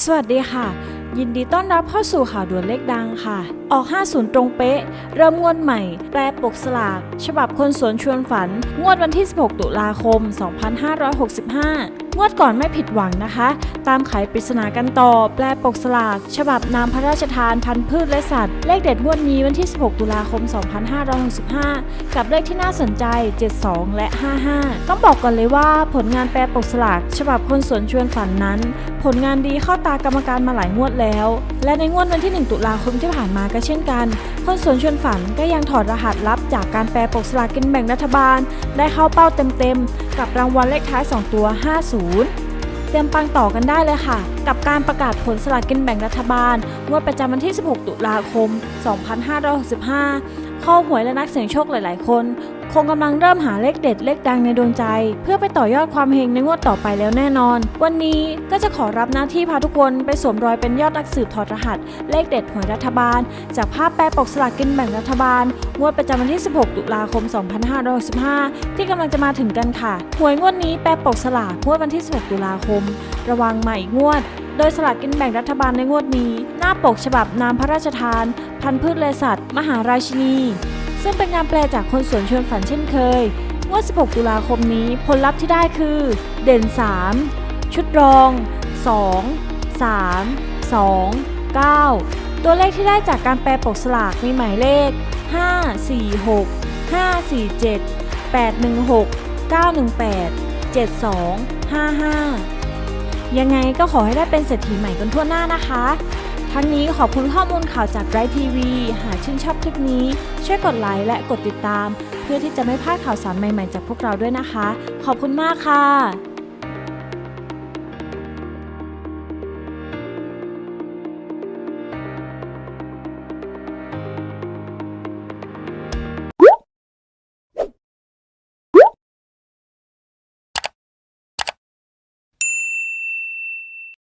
สวัสดีค่ะ ยินดีต้อนรับเข้าสู่ข่าวด่วนเลขดังค่ะ ออก 50 ตรงเป๊ะ เริ่มงวดใหม่ แปลปกสลาก ฉบับคนสวนชวนฝัน งวดวันที่ 16 ตุลาคม 2565 งวดก่อนไม่ผิดหวังนะคะ ตามไขปริศนากันต่อ แปลปกสลาก ฉบับนามพระราชทานพันธุ์พืชและสัตว์ เลขเด็ดงวดนี้วันที่ 16 ตุลาคม 2565 กับเลขที่น่าสนใจ 72 และ 55 ต้องบอกก่อนเลยว่าผลงานแปลปกสลาก ฉบับคนสวนชวนฝันนั้น ผลงานดีเข้าตากรรมการมาหลายงวดแล้ว และในงวดวันที่ 1 ตุลาคมที่ผ่านมาก็เช่นกัน คนสวนชวนฝันก็ยังถอดรหัสลับจากการแปลปกสลากกินแบ่งรัฐบาล ได้เข้าเป้าเต็มๆ กับรางวัลเลขท้าย 2 ตัว 50 เตรียมปังต่อกันได้เลยค่ะ กับการประกาศผลสลากกินแบ่งรัฐบาลงวดประจำวันที่ 16 ตุลาคม 2565 ข้อหวยและนักเสี่ยงโชคหลายๆ คน คงกำลังเริ่มหาเลขเด็ดเลขดังในดวงใจ เพื่อไปต่อยอดความเฮงในงวดต่อไปแล้วแน่นอน วันนี้ก็จะขอรับหน้าที่พาทุกคนไปสวมรอยเป็นยอดนักสืบถอดรหัส เลขเด็ดหวยรัฐบาล จากภาพแปรปกสลากกินแบ่งรัฐบาล งวดประจำวันที่ 16 ตุลาคม 2565 ที่กำลังจะมาถึงกันค่ะ หวยงวดนี้แปรปกสลากงวดวันที่ 16 ตุลาคม ระวังมาอีกงวดโดยสลากกินแบ่งรัฐบาลในงวดนี้ หน้าปกฉบับนามพระราชทาน พันธุ์พืชและสัตว์ มหาราชินี ซึ่งเป็นงานแปลจากคนสวนชวนฝันเช่นเคยงวด16 ตุลาคมนี้ผลลัพธ์ที่ได้คือ เด่น 3 ชุดรอง 2 3 2 9 ตัวเลขที่ได้จากการแปลปกสลากมีหมายเลข 5 4 6 5 4 7 8 1 6 9 1 8 7 2 5 5 ยังไงก็ขอให้ได้เป็นเศรษฐีใหม่กันทั่วหน้านะคะ ทั้งนี้ขอบคุณข้อมูลข่าวจากไรทีวี หากชื่นชอบคลิปนี้ ช่วยกดไลค์และกดติดตาม เพื่อที่จะไม่พลาดข่าวสารใหม่ๆจากพวกเราด้วยนะคะ ขอบคุณมากค่ะ